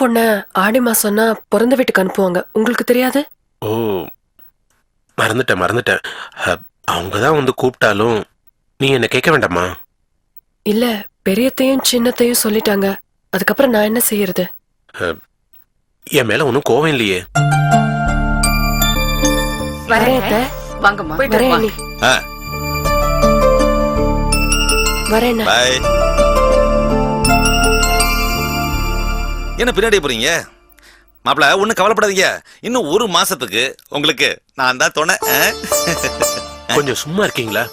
பொண்ண ஆடி மாசம்னா பிறந்த வீட்டுக்கு அனுப்புவாங்க. உங்களுக்கு தெரியாது? ஓ மறந்துட்டேன் மறந்துட்டேன். அவங்க தான் வந்து கூப்பிட்டாலும் நீ என்ன கேட்க வேண்டாமா? இல்ல பெரியத்தையும் சின்னத்தையும் சொல்லிட்டாங்க. அதுக்கப்புறம் நான் என்ன செய்யறது? என் மேல ஒன்றும் கோவம் இல்லையே. வரேன் அத்தை. வாங்கம்மா. வரேன் அண்ணி. வரேன் அண்ணா. பாய் என்ன பின்னாடி போறீங்க? மாப்பிள ஒன்றும் கவலைப்படாதீங்க. இன்னும் ஒரு மாசத்துக்கு உங்களுக்கு நான் தான் துணை? கொஞ்சம் சும்மா இருக்கீங்களா?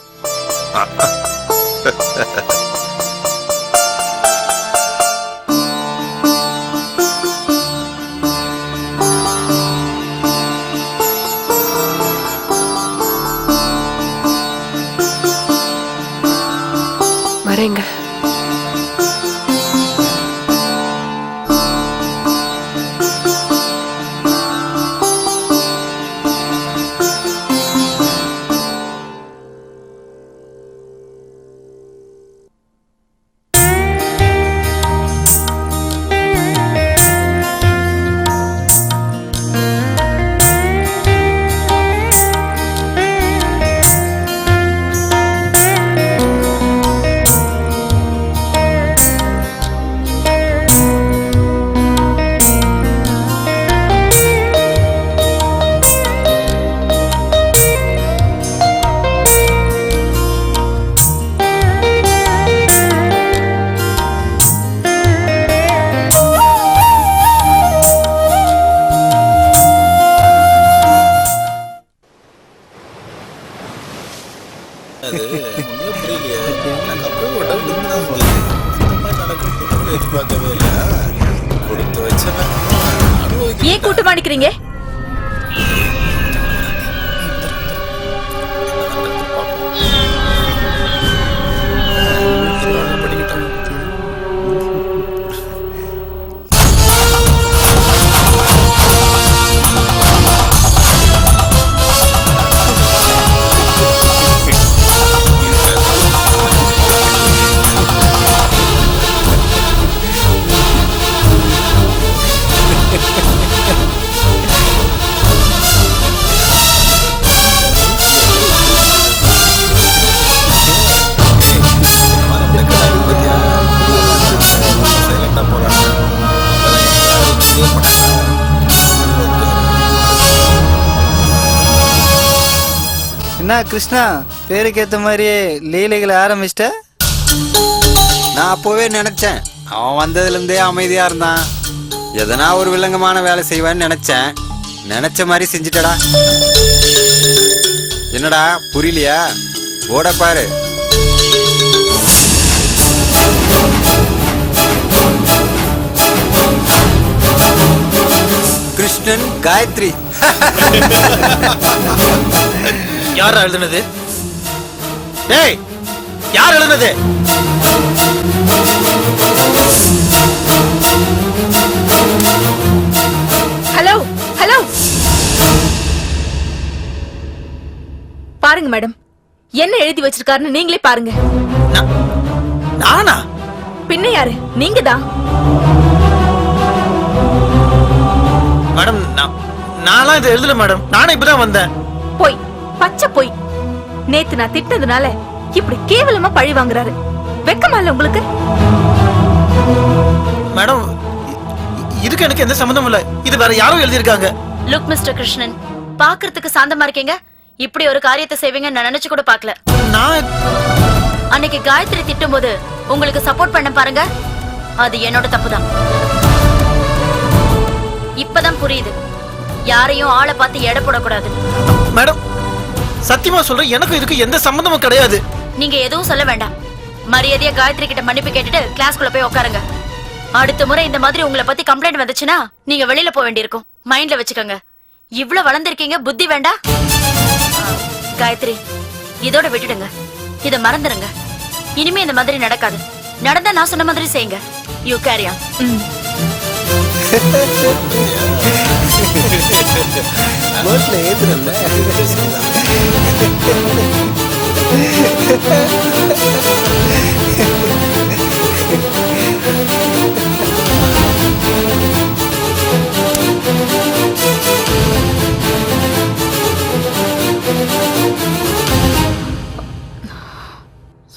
வரேங்க. என்ன கிருஷ்ணா பேருக்கு ஏத்த மாதிரியே லீலைகளை ஆரம்பிச்சிட்ட? நான் அப்போவே நினைச்சேன். அவன் வந்ததுல இருந்தே அமைதியா இருந்தான். எதனா ஒரு வில்லங்கமான வேலை செய்வான்னு நினைச்சேன். நினைச்ச மாதிரி செஞ்சுட்டடா. என்னடா புரியலையா? ஓட பாரு. கிருஷ்ணன் காயத்ரி. யார் எழுதுனது? டேய் யார் எழுதுனது? Hello hello. பாருங்க மேடம். என்ன எழுதி வச்சிருக்காருன்னு நீங்களே பாருங்க. நானா? பின்ன யாரு? நீங்க தான் மேடம் நான் நான்லாம் இதை எழுதல மேடம். நானே இப்பதான் வந்தேன். போய் பச்சை போய். நேத்து நான் திட்டினதுனால இப்படி கேவலமா பழி வாங்குறாரு. வெக்கமா இல்ல உங்களுக்கு? மேடம் இதுக்கு எனக்கு எந்த சம்மந்தமும் இல்ல. இது வேற யாரோ எழுதியிருக்காங்க. லுக் மிஸ்டர் கிருஷ்ணன் பாக்குறதுக்கு சாந்தமா இருக்கீங்க? இப்படி ஒரு காரியத்தை செய்வீங்க நான் நினைச்சு கூட பார்க்கல. நான் அன்னைக்கு காயத்ரி திட்டும்போது உங்களுக்கு சப்போர்ட் பண்ண பாருங்க. அது என்னோட தப்புதான். இப்பதான் புரியுது. யாரையும் ஆளை பார்த்து எடை போடக்கூடாது. மேடம் சத்தியமா சொல்றேன் எனக்கு இதுக்கு எந்த சம்மந்தமும் கிடையாது. நீங்க எதுவும் சொல்ல வேண்டாம். மரியாதையா காயத்ரி கிட்ட மன்னிப்பு கேட்டுட்டு கிளாஸ்க்குள்ள போய் உட்காருங்க. அடுத்த முறை இந்த மாதிரி உங்களை பத்தி கம்ப்ளைண்ட் வந்துச்சுன்னா நீங்க வெளியில போக வேண்டியிருக்கும். மைண்ட்ல வச்சுக்கோங்க. இவ்ளோ வளர்ந்திருக்கீங்க புத்தி வேண்டாம். ஆ, காயத்ரி இதோட விட்டுடுங்க. இத மறந்துருங்க. இனிமே இந்த மாதிரி நடக்காது. நடந்தா நான் சொன்ன மாதிரி செய்யுங்க. யூ கேரி ஆன் ரோட்ல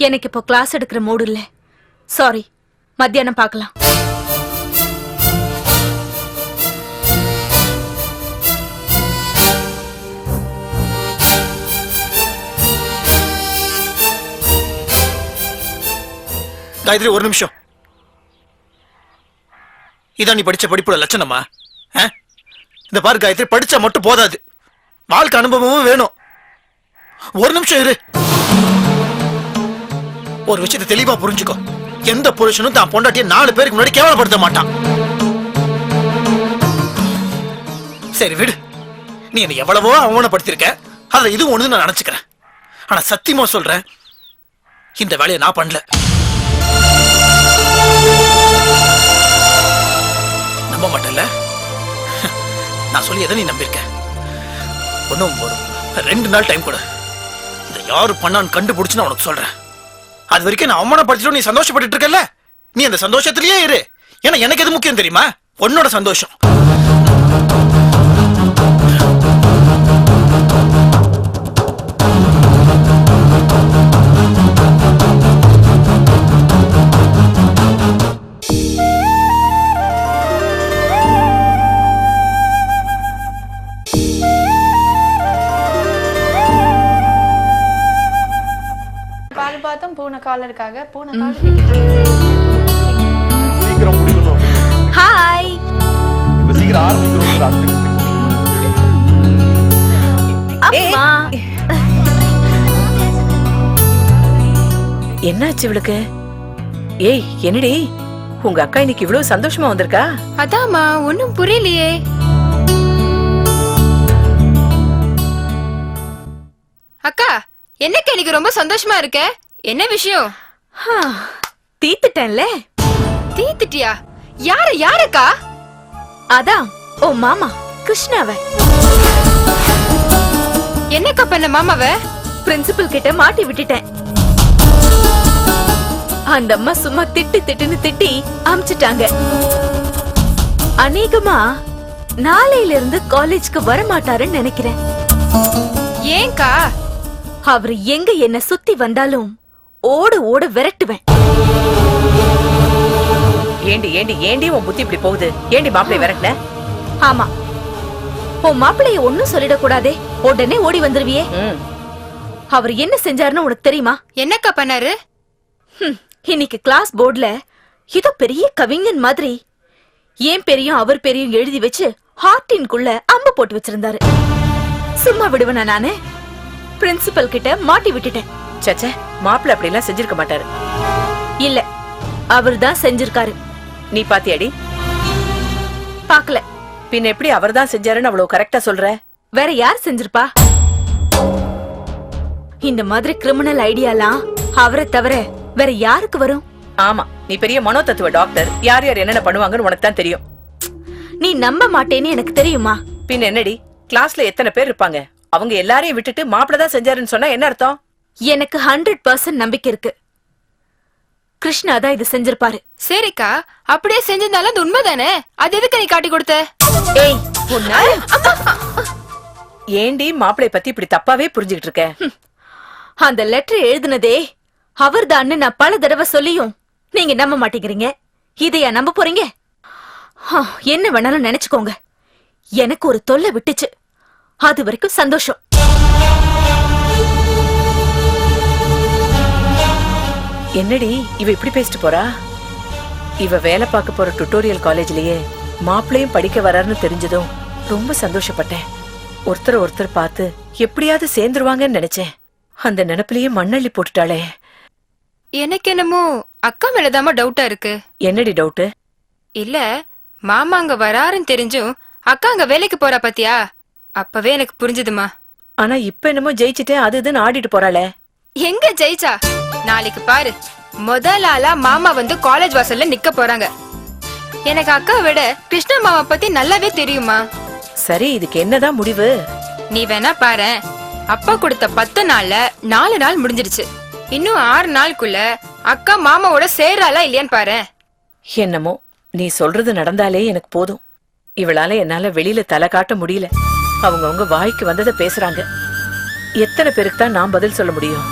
எனக்கு இப்போ கிளாஸ் எடுக்கிற மூடு இல்லை. சாரி மத்தியானம் பார்க்கலாம். காயத்ரி ஒரு நிமிஷம். இதான் நீ படிச்ச படிப்போட லட்சணமா? ஆ? இந்த பாரு காயத்ரி படிச்சா மட்டும் போதாது. வாழ்க்கை அனுபவமும் வேணும். ஒரு நிமிஷம் இரு. ஒரு விஷயத்தை தெளிவா புரிஞ்சுக்கோ. எந்த புருஷனும் தான் பொண்டாட்டிய நாலு பேருக்கு முன்னாடி கேவலப்படுத்த மாட்டான். சரி விடு. நீ என்ன எவ்வளவோ அவமானப்படுத்திருக்க அதை இது ஒண்ணு நான் நினைச்சுக்கிறேன். ஆனா சத்தியமா சொல்றேன் இந்த வேலையை நான் பண்ணல. நம்ப மாட்டேன்ல நான் சொல்லி எதை நீ நம்பியிருக்க? ஒன்றும் ஒரு ரெண்டு நாள் டைம் கொடு. இதை யாரு பண்ணான்னு கண்டுபிடிச்சு நான் உனக்கு சொல்றேன். அது வரைக்கும் நான் அவமானப்படுத்திட்டு நீ சந்தோஷப்பட்டுட்டு இருக்கல நீ அந்த சந்தோஷத்திலேயே இரு. ஏன்னா எனக்கு எது முக்கியம் தெரியுமா? உன்னோட சந்தோஷம். காலருக்காக பூனை சீக்கிரம் முடிக்கணும். ஹாய் இப்ப சீக்கிரம் ஆரம்பிக்கணும் அம்மா. என்னாச்சு இவளுக்கு? ஏய் என்னடி? உங்க அக்கா இன்னைக்கு இவ்வளவு சந்தோஷமா வந்திருக்கா? அதாம்மா ஒன்னும் புரியலையே. அக்கா என்னக்கா இன்னைக்கு ரொம்ப சந்தோஷமா இருக்க? என்ன விஷயம்? தீத்துட்டேன்ல. தீத்துட்டியா? யார யாரக்கா? அதான் ஓ மாமா கிருஷ்ணாவ. என்னக்கா பண்ண மாமாவ? பிரின்சிபல் கிட்ட மாட்டி விட்டுட்டேன். அந்த அம்மா சும்மா திட்டு திட்டுன்னு திட்டி அமிச்சிட்டாங்க. அநேகமா நாளையில இருந்து காலேஜ்க்கு வர மாட்டாருன்னு நினைக்கிறேன். ஏன்க்கா? அவர் எங்க என்ன சுத்தி வந்தாலும் ஓட ஓட விரட்டுவேன். ஏண்டி ஏண்டி ஏண்டி உன் புத்தி இப்படி போகுது? ஏண்டி மாப்பிள்ளை விரட்டின ஆமா. உன் மாப்பிளைய ஒன்னும் சொல்லிடக்கூடாதே. உடனே ஓடி வந்துருவியே. ம். அவர் என்ன செஞ்சாருன்னு உனக்கு தெரியுமா? என்னக்கா பண்ணாரு? ஹம், இன்னைக்கு கிளாஸ் போர்டுல ஏதோ பெரிய கவிஞன் மாதிரி ஏன் பெரியும் அவர் பெரியும் எழுதி வச்சு ஹார்டின்குள்ள அம்பு போட்டு வச்சிருந்தாரு. சும்மா விடுவனா நானு? பிரின்சிபல் கிட்ட மாட்டி விட்டுட்டேன். சச்சே மாப்பிள்ள அப்படி எல்லாம் செஞ்சிருக்க மாட்டாரு. இல்ல அவர் தான் செஞ்சிருக்காரு. நீ பாத்தியாடி? பாக்கல. பின்ன எப்படி அவர் தான் செஞ்சாருன்னு அவ்வளவு கரெக்டா சொல்ற? வேற யார் செஞ்சிருப்பா? இந்த மாதிரி கிரிமினல் ஐடியாலாம் அவரை தவிர வேற யாருக்கு வரும்? ஆமா நீ பெரிய மனோ தத்துவ டாக்டர் யார் யார் என்னென்ன பண்ணுவாங்கன்னு உனக்கு தான் தெரியும். நீ நம்ப மாட்டேன்னு எனக்கு தெரியுமா? பின்ன என்னடி? கிளாஸ்ல எத்தனை பேர் இருப்பாங்க? அவங்க எல்லாரையும் விட்டுட்டு மாப்பிள்ளை தான் செஞ்சாருன்னு சொன்னா என்ன அர்த்தம்? எனக்கு ஹண்ட்ரட் பர்சன்ட் நம்பிக்கை இருக்கு. கிருஷ்ணா தான் இது செஞ்சிருப்பாரு. சரிக்கா அப்படியே செஞ்சிருந்தாலும் அது உண்மைதானே? அது எதுக்கு நீ காட்டி கொடுத்த? ஏய் உன்னால? ஏண்டி மாப்பிளை பத்தி இப்படி தப்பாவே புரிஞ்சுகிட்டு இருக்க? அந்த லெட்டர் எழுதுனதே அவர்தான்னு நான் பல தடவை சொல்லியும். நீங்க நம்ப மாட்டேங்கிறீங்க. இதையா நம்ப போறீங்க? ஹா, என்ன வேணாலும் நினைச்சுக்கோங்க. எனக்கு ஒரு தொல்லை விட்டுச்சு. அது வரைக்கும் சந்தோஷம். என்னடி இவ இப்படி பேசிட்டு போறா? இவ வேலை பார்க்க போற டுட்டோரியல் காலேஜ்லயே மாப்பிளையும் படிக்க வராருன்னு தெரிஞ்சதும் ரொம்ப சந்தோஷப்பட்டேன். ஒருத்தர் ஒருத்தர் பார்த்து எப்படியாவது சேர்ந்துருவாங்கன்னு நினைச்சேன். அந்த நினைப்பிலேயே மண்ணள்ளி போட்டுட்டாளே. எனக்கு என்னமோ அக்கா மேலதாம்மா டவுட்டா இருக்கு. என்னடி டவுட்டு இல்ல மாமா அங்க வராருன்னு தெரிஞ்சும் அக்கா அங்க வேலைக்கு போறா பாத்தியா? அப்பவே எனக்கு புரிஞ்சுதுமா ஆனா இப்ப என்னமோ ஜெயிச்சுட்டே அது இதுன்னு ஆடிட்டு போறாளே. எங்க ஜெயிச்சா? நாளைக்கு பாரு. முதல் ஆளா மாமா வந்து காலேஜ் வாசல்ல நிக்க போறாங்க. எனக்கு அக்கா விட கிருஷ்ண மாமா பத்தி நல்லாவே தெரியுமா? சரி இதுக்கு என்னதான் முடிவு? நீ வேணா பாரு. அப்பா கொடுத்த பத்து நாள்ல நாலு நாள் முடிஞ்சிருச்சு இன்னும் ஆறு நாளுக்குள்ள அக்கா மாமாவோட சேர்றாளா இல்லையான்னு பாரு. என்னமோ நீ சொல்றது நடந்தாலே எனக்கு போதும். இவளால என்னால வெளியில தலை காட்ட முடியல. அவங்கவங்க வாய்க்கு வந்ததை பேசுறாங்க. எத்தனை பேருக்கு தான் நான் பதில் சொல்ல முடியும்?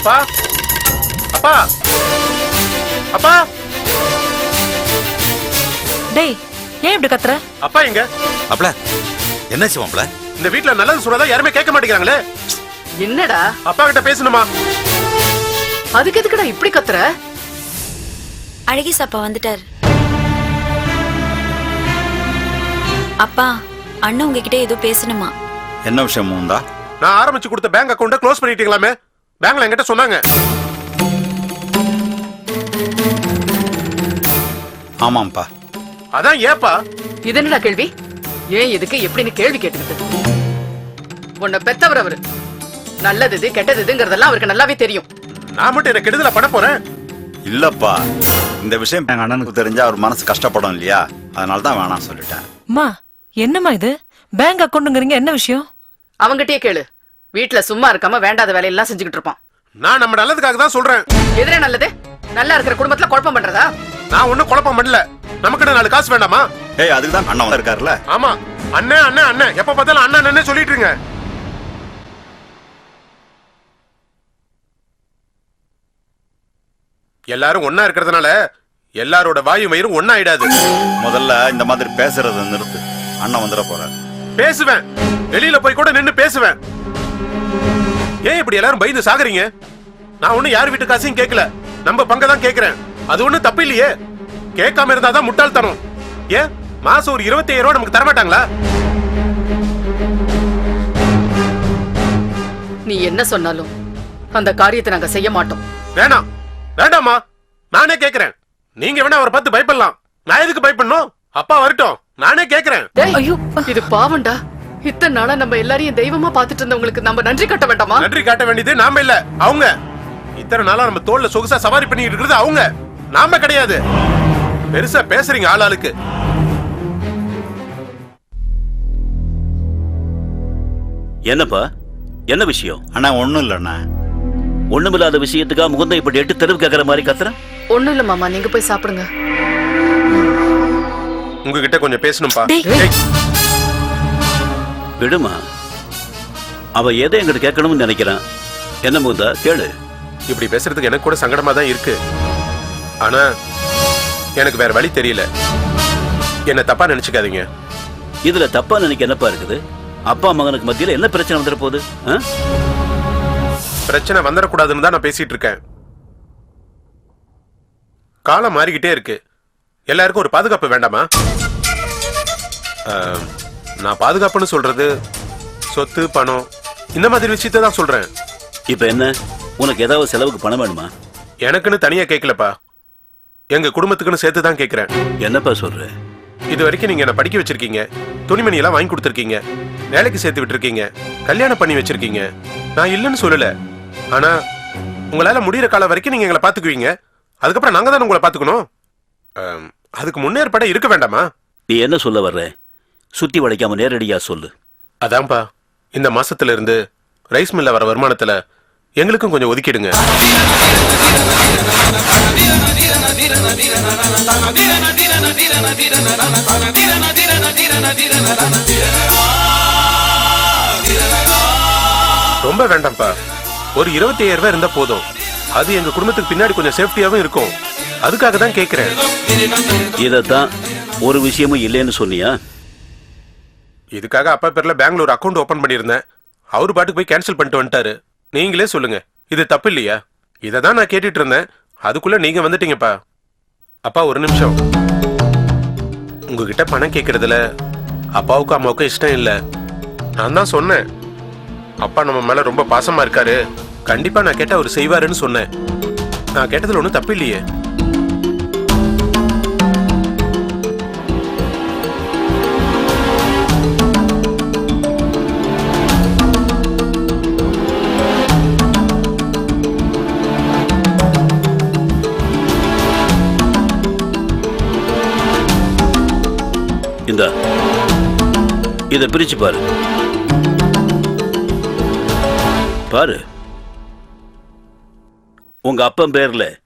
அப்பா. அப்பா. அப்பா. டேய் ஏன் இப்படி கத்துற? அப்பா எங்க? மாப்ள என்னாச்சு மாப்ள இந்த வீட்ல நல்லது சொன்னதா யாருமே கேட்க மாட்டேங்கிறாங்களே? என்னடா? அப்பா கிட்ட பேசணுமா? அதுக்கு எதுக்குடா இப்படி கத்துற? அழகி சாப்பா வந்துட்டார். அப்பா அண்ணன் உங்ககிட்ட ஏதோ பேசணுமா? என்ன விஷயம் நான் ஆரம்பிச்சு கொடுத்த பேங்க் அக்கௌண்ட்டை க்ளோஸ் பண்ணிட்டீங்களாமே? பேங்க்ல என்கிட்ட சொன்னாங்க. ஆமாம்ப்பா. அதான் ஏப்பா? இது என்னடா கேள்வி? ஏன் இதுக்கு எப்படின்னு கேள்வி கேட்டுக்கிட்டு உன்னை பெத்தவர் அவரு. நல்லது இது கெட்டது இதுங்கிறதெல்லாம் அவருக்கு நல்லாவே தெரியும். நான் மட்டும் என்ன கெடுதல பண்ண போறேன்? இல்லப்பா. இந்த விஷயம் எங்க அண்ணனுக்கு தெரிஞ்சா அவர் மனசு கஷ்டப்படும் இல்லையா? அதனால தான் வேணாம் சொல்லிட்டேன். அம்மா என்னம்மா இது? பேங்க் அக்கௌண்ட்ங்கறீங்க என்ன விஷயம்? அவங்கிட்டயே கேளு. வீட்ல சும்மா இருக்காம வேண்டாத வேலையெல்லாம் செஞ்சுக்கிட்டு இருப்பான். நான் நம்ம நல்லதுக்காக தான் சொல்றேன். எதிரே நல்லது? நல்லா இருக்கிற குடும்பத்துல குழப்பம் பண்றதா? நான் ஒண்ணும் குழப்பம் பண்ணல நமக்கு நாலு காசு வேண்டாமா? ஏய் அதுக்கு தான் அண்ணன் இருக்காருல்ல. ஆமா. அண்ணன் அண்ணன் அண்ணன் எப்ப பார்த்தாலும் அண்ணன் அண்ணன் சொல்லிட்டு இருங்க. எல்லாரும் ஒண்ணா இருக்கிறதுனால எல்லாரோட வாயு மயிரும் ஒண்ணா ஆயிடாது முதல்ல இந்த மாதிரி பேசுறத நிறுத்து. அண்ணன் வந்துட போறாரு. பேசுவேன். வெளியில போய் கூட நின்னு பேசுவேன். ஏன் இப்படி எல்லாரும் பயந்து சாகுறீங்க? நான் ஒண்ணு யார் வீட்டு காசையும் கேட்கல நம்ம பங்க தான் கேக்குறேன். அது ஒண்ணு தப்பு இல்லையே. கேட்காம இருந்தாதான் முட்டாள்தனம் ஏன்? மாசம் ஒரு இருபத்தி ரூபா நமக்கு தரமாட்டாங்களா? நீ என்ன சொன்னாலும் அந்த காரியத்தை நாங்க செய்ய மாட்டோம். வேணாம். வேண்டாமா நானே கேக்குறேன். நீங்க வேணா அவரை பார்த்து பயப்படலாம். நான் எதுக்கு பயப்படணும்? அப்பா வரட்டும். நானே கேக்குறேன். டேய், இது பாவம்டா. இத்தனை நாளா நம்ம எல்லாரையும் தெய்வமா பாத்துட்டு இருந்தவங்களுக்கு நம்ம நன்றி கட்ட வேண்டாமா? நன்றி காட்ட வேண்டியது நாம இல்ல அவங்க. இத்தனை நாளா நம்ம தோல்ல சொகுசா சவாரி பண்ணிட்டு இருக்கிறது அவங்க. நாம கிடையாது. பெருசா பேசுறீங்க ஆளாளுக்கு என்னப்பா? என்ன விஷயம்? அண்ணா ஒண்ணும் இல்லைண்ணா ஒண்ணுமில்லாத விஷயத்துக்கா முகுந்த இப்படி எட்டு தெருவு கேக்குற மாதிரி கத்துற? ஒண்ணும் இல்ல மாமா நீங்க போய் சாப்பிடுங்க. உங்ககிட்ட கொஞ்சம் பேசணும்பா. விடுமா? அவ எதை எங்கிட்ட கேட்கணும்னு நினைக்கிறான்? என்ன முகுந்தா கேளு. இப்படி பேசுறதுக்கு எனக்கு கூட சங்கடமா தான் இருக்கு. ஆனா எனக்கு வேற வழி தெரியல. என்ன தப்பா நினைச்சுக்காதீங்க. இதுல தப்பா நினைக்க என்னப்பா இருக்குது? அப்பா மகனுக்கு மத்தியில என்ன பிரச்சனை வந்துட போகுது? பிரச்சனை வந்துடக்கூடாதுன்னு தான் நான் பேசிட்டு இருக்கேன். காலம் மாறிக்கிட்டே இருக்கு. எல்லாருக்கும் ஒரு பாதுகாப்பு வேண்டாமா? நான் பாதுகாப்புன்னு சொல்றது சொத்து பணம் இந்த மாதிரி விஷயத்தை தான் சொல்றேன். இப்ப என்ன? உனக்கு ஏதாவது செலவுக்கு பணம் வேணுமா? எனக்குன்னு தனியா கேட்கலப்பா எங்க குடும்பத்துக்குன்னு சேர்த்து தான் கேட்கிறேன் என்னப்பா சொல்ற? இது வரைக்கும் நீங்க என்ன படிக்க வச்சிருக்கீங்க. துணிமணி எல்லாம் வாங்கி கொடுத்துருக்கீங்க. வேலைக்கு சேர்த்து விட்டுருக்கீங்க. கல்யாணம் பண்ணி வச்சிருக்கீங்க. நான் இல்லைன்னு சொல்லல. ஆனா உங்களால முடியிற காலம் வரைக்கும் நீங்க எங்களை பாத்துக்குவீங்க. அதுக்கப்புறம் நாங்க தானே உங்களை பாத்துக்கணும்? அதுக்கு முன்னேற்பாட இருக்க வேண்டாமா? நீ என்ன சொல்ல வர்ற? சுத்தி வளைக்காம நேரடியா சொல்லு. அதான்ப்பா இந்த மாசத்துல இருந்து ரைஸ் மில்ல வர வருமானத்துல எங்களுக்கும் கொஞ்சம் ஒதுக்கிடுங்க. ரொம்ப வேண்டாம்ப்பா. ஒரு இருபத்தி ஐயாயிரம் ரூபாய் இருந்தா போதும். அது எங்க குடும்பத்துக்கு பின்னாடி கொஞ்சம் சேஃப்டியாவும் இருக்கும். அதுக்காக தான் கேக்குறேன். இதத்தான் ஒரு விஷயமும் இல்லைன்னு சொன்னியா? இதுக்காக அப்பா பேரில் பெங்களூர் அக்கௌண்ட் ஓப்பன் பண்ணியிருந்தேன். அவர் பாட்டுக்கு போய் கேன்சல் பண்ணிட்டு வந்துட்டாரு. நீங்களே சொல்லுங்க. இது தப்பு இல்லையா? இதை தான் நான் கேட்டுட்டு இருந்தேன் அதுக்குள்ளே நீங்கள் வந்துட்டீங்கப்பா. அப்பா ஒரு நிமிஷம். உங்ககிட்ட பணம் கேட்குறதுல அப்பாவுக்கும் அம்மாவுக்கும் இஷ்டம் இல்லை. நான் தான் சொன்னேன். அப்பா நம்ம மேலே ரொம்ப பாசமாக இருக்காரு. கண்டிப்பாக நான் கேட்டால் அவர் செய்வாருன்னு சொன்னேன். நான் கேட்டதில் ஒன்றும் தப்பு இல்லையே. இதை பிரிச்சு பாரு. பாரு. உங்க அப்பன் பேர்ல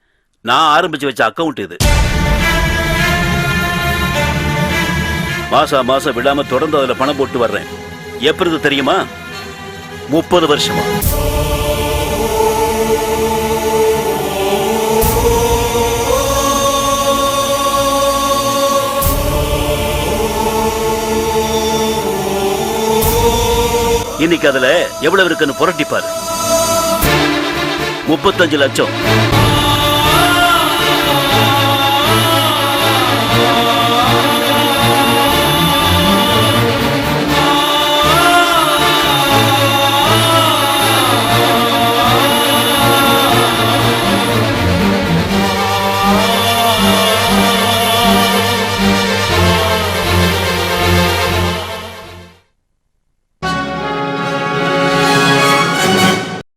நான் ஆரம்பிச்சு வச்ச அக்கவுண்ட் இது. மாசா மாசம் விடாம தொடர்ந்து அதுல பணம் போட்டு வர்றேன். எப்படி தெரியுமா? முப்பது வருஷமா. இன்னைக்கு அதுல எவ்வளவு இருக்குன்னு புரட்டிப்பாரு. முப்பத்தஞ்சு லட்சம்.